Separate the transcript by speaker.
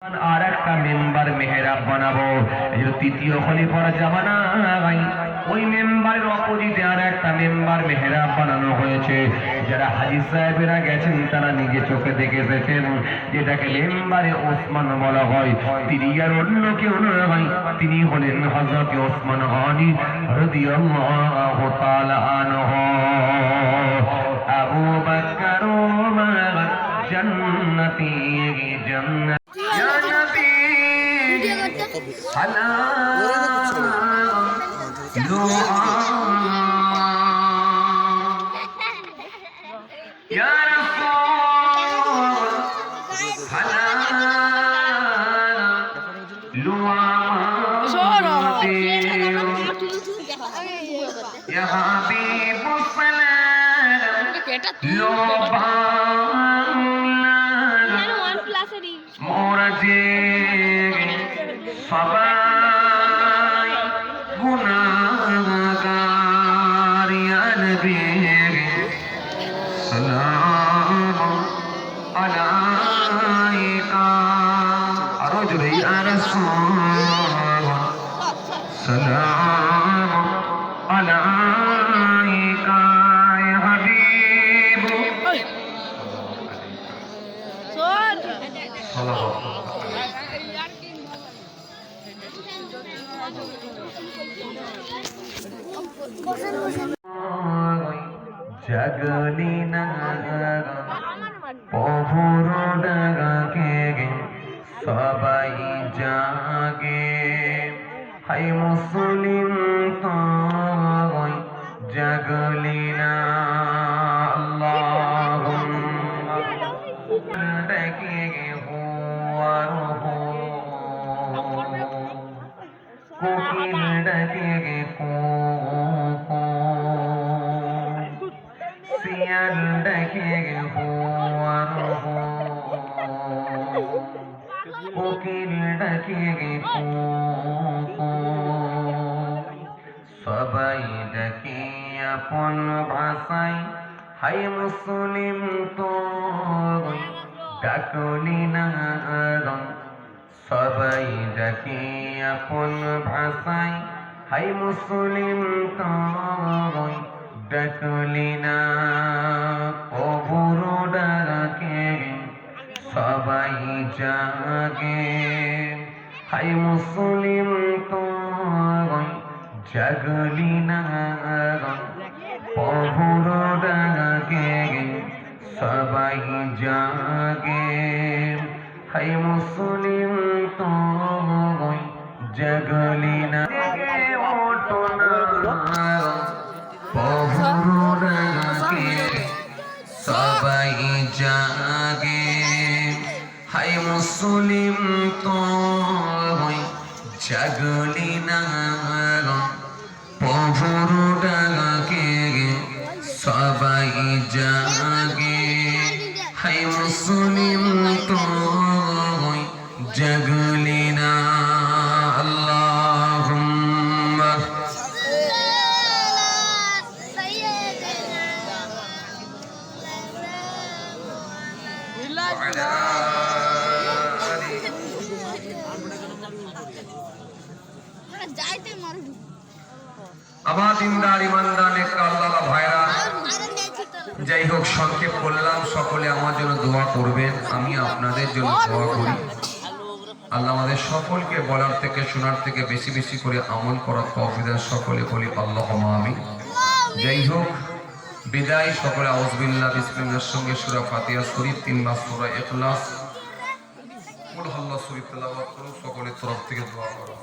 Speaker 1: আর একটা মেম্বার মেহরাব বানাবো। তৃতীয় খলিফার জামানা। ওই মেম্বারের অপোজিটে আর একটা মেম্বার মেহরাব বানানো হয়েছে। যারা হাজি সাহেবেরা গেছেন, তারা নিজে চোখে দেখে এসেছেন। যেটাকে মেম্বারে ওসমান বলা হয়। তিনি আর অন্য কেউ নয় তিনি হলেন হজরত ওসমান গনি রাদিয়াল্লাহু يا رسول على لعاء يا حبيب السلام لو সবাই গুনাহগার ইয়া নবী। সালাম আলাইকা। আরও জোরে ইয়া রাসূল সালাম আলাইকা ইয়া হাবিব। সালাম জগলি পহুর ডাকে সবাই জাগে। হাই মুসলিম তো জগলি কোকিল ডাকে কো কো সবাই ডাকে আপন ভাষায় হাই মুসলিম তো ডাকলি না সবাই ডাকে আপন ভাষায় হাই মুসলিম তো ডাকলি না কবুর ডাকে সবাই জাগে। হাই মুসলিম তো জাগলি না কবুর ডাকে সবাই জাগে। হাই মুসলিম তো জগলি না মুসলিম তো জগলি না পহুরাকে সবাই জাগে হাই মুসলিম তো জগলি না আল্লাহুম্মা وعلى
Speaker 2: যাইতে
Speaker 1: দিনদার ইমানদার আল্লাহ ভাইরা।
Speaker 2: মারা নেছি তো
Speaker 1: যাই হোক সংক্ষেপ করলাম সকলে আমার জন্য দোয়া করবেন আমি আপনাদের জন্য দোয়া করি। আল্লাহ আমাদের সকলকে বলার থেকে শোনার থেকে বেশি বেশি করে আমল করার তৌফিক সকলে বলি আল্লাহ আমি যাই হোক বিদায়। সকলে আউজবিল্লাহ বিসমিল্লাহর সঙ্গে সূরা ফাতিহা শরীফ তিনবার সূরা ইখলাস। কুল হাল্লাহ শরীফ তেলাওয়াত করুন সকলের তরফ থেকে দোয়া করো।